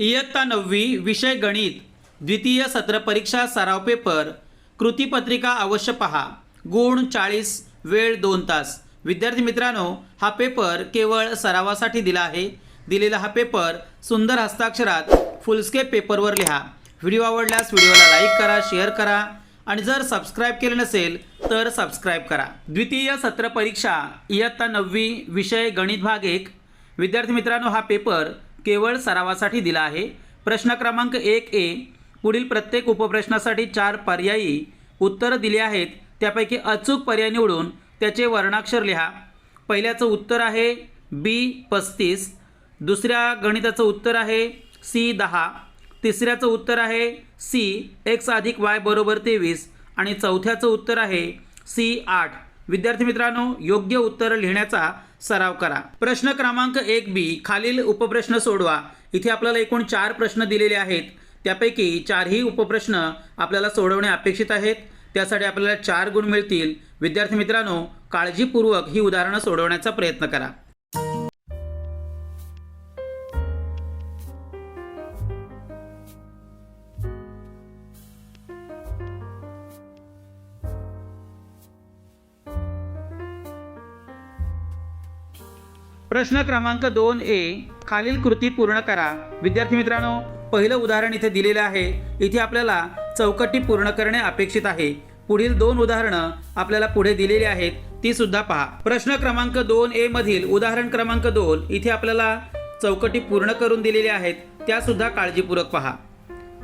इयत्ता नववी विषय गणित द्वितीय सत्र परीक्षा सराव पेपर कृतीपत्रिका अवश्य पहा. गुण चाळीस वेळ दोन तास. विद्यार्थी मित्रांनो हा पेपर केवळ सरावासाठी दिला आहे. दिलेला हा पेपर सुंदर हस्ताक्षरात फुलस्केप पेपरवर लिहा. व्हिडिओ आवडल्यास व्हिडिओला लाईक करा शेअर करा आणि जर सबस्क्राईब केले नसेल तर सबस्क्राईब करा. द्वितीय सत्र परीक्षा इयत्ता नववी विषय गणित भाग एक. विद्यार्थी मित्रांनो हा पेपर केवळ सरावासाठी दिला आहे. प्रश्न क्रमांक एक ए पुढील प्रत्येक उपप्रश्नासाठी चार पर्यायी उत्तरं दिली आहेत. त्यापैकी अचूक पर्याय निवडून त्याचे वर्णाक्षर लिहा. पहिल्याचं उत्तर आहे बी पस्तीस. दुसऱ्या गणिताचं उत्तर आहे सी दहा. तिसऱ्याचं उत्तर आहे सी एक्स अधिक वाय बरोबर तेवीस. आणि चौथ्याचं उत्तर आहे सी आठ. विद्यार्थी मित्रांनो योग्य उत्तर लिहिण्याचा सराव करा. प्रश्न क्रमांक एक बी खालील उपप्रश्न सोडवा. इथे आपल्याला एकूण चार प्रश्न दिलेले आहेत. त्यापैकी चारही उपप्रश्न आपल्याला सोडवणे अपेक्षित आहेत. त्यासाठी आपल्याला चार गुण मिळतील. विद्यार्थी मित्रांनो काळजीपूर्वक ही उदाहरणं सोडवण्याचा प्रयत्न करा. प्रश्न क्रमांक दोन ए खालील कृती पूर्ण करा. विद्यार्थी मित्रांनो पहिलं उदाहरण इथे दिलेलं आहे. इथे आपल्याला चौकटी पूर्ण करणे अपेक्षित आहे. पुढील दोन उदाहरणं आपल्याला पुढे दिलेली आहेत ती सुद्धा पहा. प्रश्न क्रमांक दोन ए मधील उदाहरण क्रमांक दोन इथे आपल्याला चौकटी पूर्ण करून दिलेल्या आहेत. त्या सुद्धा काळजीपूर्वक पहा.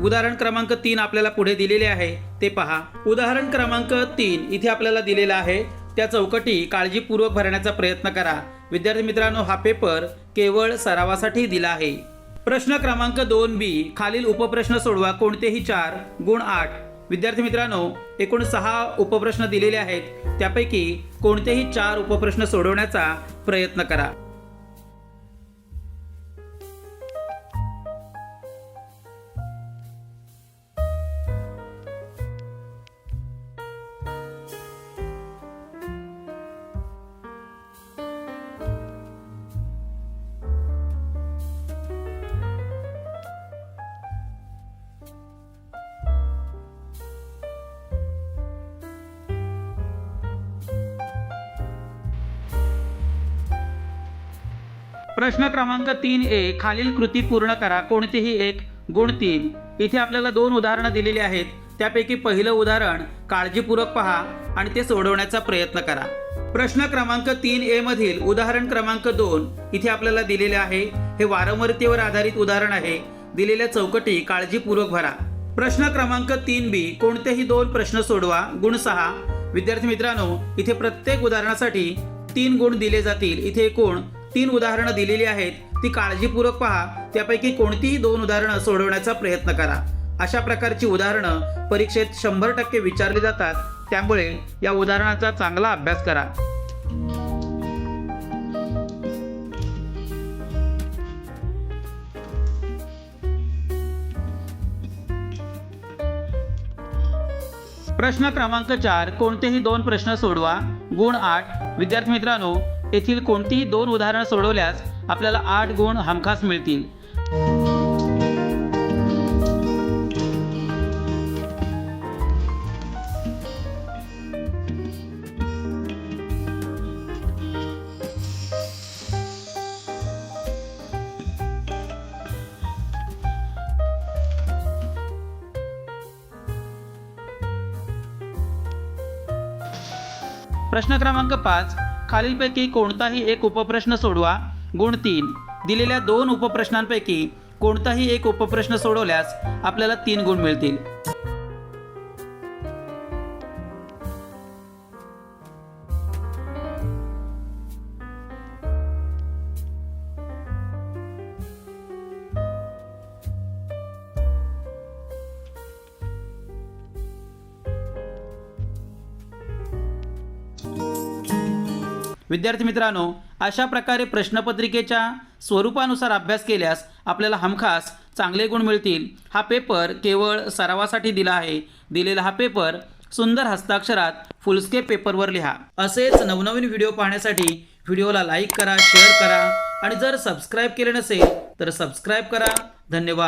उदाहरण क्रमांक तीन आपल्याला पुढे दिलेले आहे ते पहा. उदाहरण क्रमांक तीन इथे आपल्याला दिलेला आहे त्या चौकटी काळजीपूर्वक भरण्याचा प्रयत्न करा. विद्यार्थी मित्रांनो हा पेपर केवळ सरावासाठी दिला आहे. प्रश्न क्रमांक दोन बी खालील उपप्रश्न सोडवा. कोणतेही चार गुण आठ. विद्यार्थी मित्रांनो एकूण सहा उपप्रश्न दिलेले आहेत. त्यापैकी कोणतेही चार उपप्रश्न सोडवण्याचा प्रयत्न करा. प्रश्न क्रमांक तीन ए खालील कृती पूर्ण करा. कोणतीही एक गुण तीन. इथे आपल्याला दोन उदाहरणं दिलेली आहेत. त्यापैकी पहिलं उदाहरण काळजीपूर्वक पहा आणि ते सोडवण्याचा प्रयत्न करा. प्रश्न क्रमांक तीन ए मधील उदाहरण क्रमांक दोन इथे आपल्याला दिलेले आहे. हे वारंवारतेवर आधारित उदाहरण आहे. दिलेल्या चौकटी काळजीपूर्वक भरा. प्रश्न क्रमांक तीन बी कोणतेही दोन प्रश्न सोडवा. गुण सहा. विद्यार्थी मित्रांनो इथे प्रत्येक उदाहरणासाठी तीन गुण दिले जातील. इथे एकूण तीन उदाहरणं दिलेली आहेत. ती काळजीपूर्वक पहा. त्यापैकी कोणतीही दोन उदाहरणं सोडवण्याचा प्रयत्न करा. अशा प्रकारची उदाहरणं परीक्षेत शंभर टक्के विचारली जातात. त्यामुळे या उदाहरणाचा चांगला अभ्यास करा. प्रश्न क्रमांक चार. कोणतेही दोन प्रश्न सोडवा. गुण आठ. विद्यार्थी मित्रांनो येथील कोणतीही दोन उदाहरणं सोडवल्यास आपल्याला आठ गुण हमखास मिळतील. प्रश्न क्रमांक पाच. खालीलपैकी कोणताही एक उपप्रश्न सोडवा. गुण तीन. दिलेल्या दोन उपप्रश्नांपैकी कोणताही एक उपप्रश्न सोडवल्यास आपल्याला तीन गुण मिळतील. विद्यार्थी मित्रांनो अशा प्रकारे प्रश्नपत्रिकेच्या स्वरूपानुसार अभ्यास केल्यास आपल्याला हमखास चांगले गुण मिळतील. हा पेपर केवळ सरावासाठी दिला आहे. दिलेला हा पेपर सुंदर हस्ताक्षरात फुलस्केप पेपरवर लिहा. असेच नवनवीन व्हिडिओ पाहण्यासाठी व्हिडिओला लाईक करा शेअर करा आणि जर सबस्क्राईब केले नसेल तर सबस्क्राईब करा. धन्यवाद.